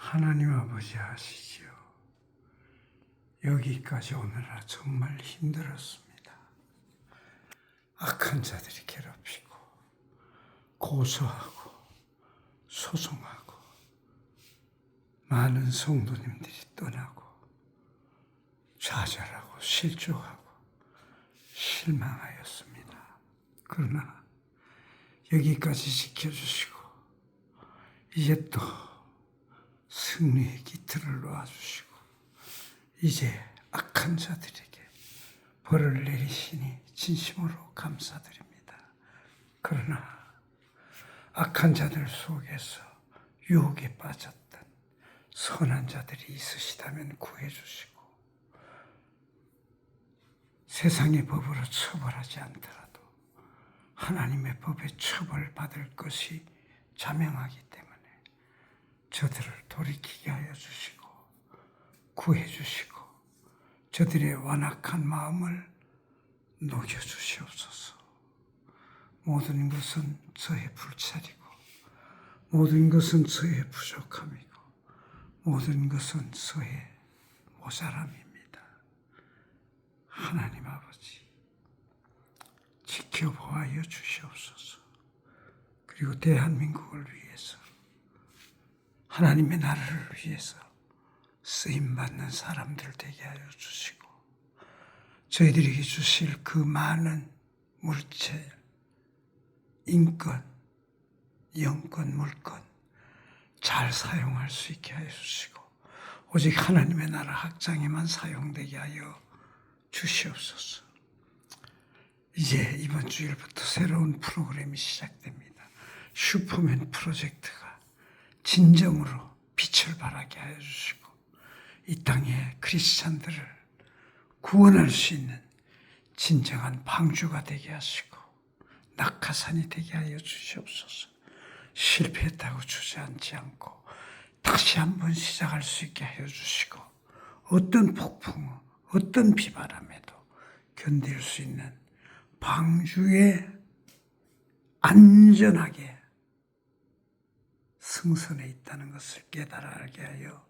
하나님 아버지 아시지요. 여기까지 오느라 정말 힘들었습니다. 악한 자들이 괴롭히고 고소하고 소송하고 많은 성도님들이 떠나고 좌절하고 실족하고 실망하였습니다. 그러나 여기까지 지켜주시고 이제 또 승리의 깃틀을 놓아주시고 이제 악한 자들에게 벌을 내리시니 진심으로 감사드립니다. 그러나 악한 자들 속에서 유혹에 빠졌던 선한 자들이 있으시다면 구해주시고 세상의 법으로 처벌하지 않더라도 하나님의 법에 처벌받을 것이 자명하기 때문에 저들을 돌이키게 하여 주시고 구해 주시고 저들의 완악한 마음을 녹여 주시옵소서. 모든 것은 저의 불찰이고 모든 것은 저의 부족함이고 모든 것은 저의 모자람입니다. 하나님 아버지 지켜보아여 주시옵소서. 그리고 대한민국을 위해서 하나님의 나라를 위해서 쓰임 받는 사람들 되게 하여 주시고 저희들에게 주실 그 많은 물체, 인권, 영권, 물권 잘 사용할 수 있게 하여 주시고 오직 하나님의 나라 확장에만 사용되게 하여 주시옵소서. 이제 이번 주일부터 새로운 프로그램이 시작됩니다. 슈퍼맨 프로젝트가 진정으로 빛을 발하게 하여 주시고 이 땅의 크리스찬들을 구원할 수 있는 진정한 방주가 되게 하시고 낙하산이 되게 하여 주시옵소서. 실패했다고 주저앉지 않고 다시 한번 시작할 수 있게 하여 주시고 어떤 폭풍, 어떤 비바람에도 견딜 수 있는 방주에 안전하게 승선에 있다는 것을 깨달아게 하여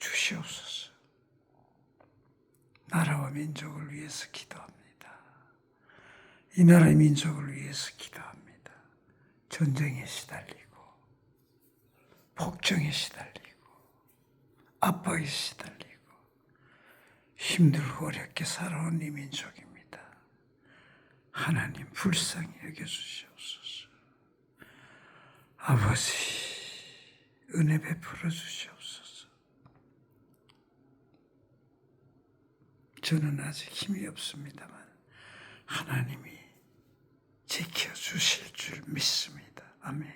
주시옵소서. 나라와 민족을 위해서 기도합니다. 이 나라의 민족을 위해서 기도합니다. 전쟁에 시달리고, 폭정에 시달리고, 압박에 시달리고, 힘들고 어렵게 살아온 이 민족입니다. 하나님 불쌍히 여겨주시옵소서. 아버지, 은혜 베풀어 주시옵소서. 저는 아직 힘이 없습니다만, 하나님이 지켜주실 줄 믿습니다. 아멘.